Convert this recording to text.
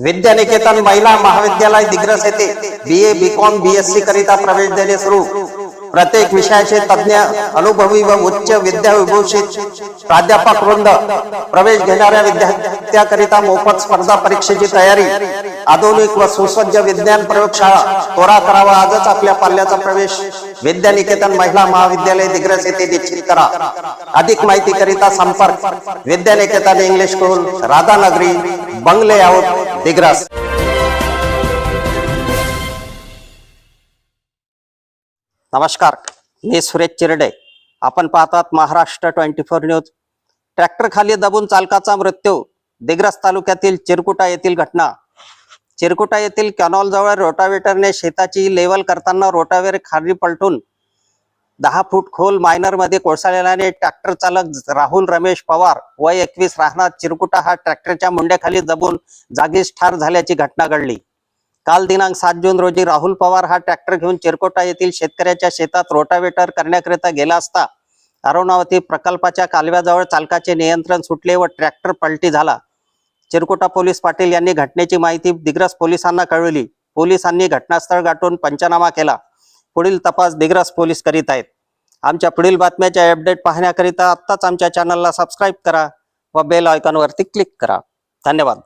विद्यानिकेतन महिला महाविद्यालय दिग्रस येथे B A B com B S C करिता प्रवेश देणे सुरू. प्रत्येक विषयाचे तज्ञ अनुभवी व उच्च विद्याविभूषित प्राध्यापक वृंद प्रवेश घेणाऱ्या विद्यार्थ्याकरिता मोफत स्पर्धा परीक्षेची तयारी. आधुनिक व सुसज्ज विज्ञान प्रयोगशाळा त्वरा करावा आजच आपल्या पाल्याचा प्रवेश. विद्यानिकेतन महिला महाविद्यालय दिग्रस येथे निश्चित करा. अधिक माहिती करिता संपर्क. विद्यानिकेतन इंग्लिश स्कूल राधानगरी बंगले आउट दिग्रस नमस्कार मी सुरेश चिरडे. आपण पाहतात Maharashtra twenty four news. Tractor खाली दबून चालकाचा मृत्यू. दिग्रस तालुक्यातील चिरकुटा येथील घटना. चिरकुटा येथील कॅनॉल जवळ रोटावेटरने शेताची लेवल करताना रोटावेर खाली पलटून दहा फूट खोल मायनरमध्ये कोसळल्याने ट्रॅक्टर चालक राहुल रमेश पवार वय एकवीस राहणार. चिरकुटा हा ट्रॅक्टरच्या मुंड्याखाली जबून जागीच ठार झाल्याची घटना घडली. काल दिनांक सात जून रोजी राहुल पवार हा ट्रॅक्टर घेऊन चिरकोटा येथील शेतकऱ्याच्या शेतात रोटावेटर करण्याकरिता गेला असता अरुणावती प्रकल्पाच्या कालव्याजवळ चालकाचे नियंत्रण सुटले व ट्रॅक्टर पलटी झाला. चिरकोटा पोलीस पाटील यांनी घटनेची माहिती दिग्रस पोलिसांना कळवली. पोलिसांनी घटनास्थळ गाठून पंचनामा केला. पुढील तपास दिग्रस पोलीस करीत आहेत. आमच्या पुढील बातम्याच्या अपडेट पाहण्याकरिता आत्ताच आमच्या चॅनलला सबस्क्राईब करा व बेल आयकॉनवरती क्लिक करा. धन्यवाद.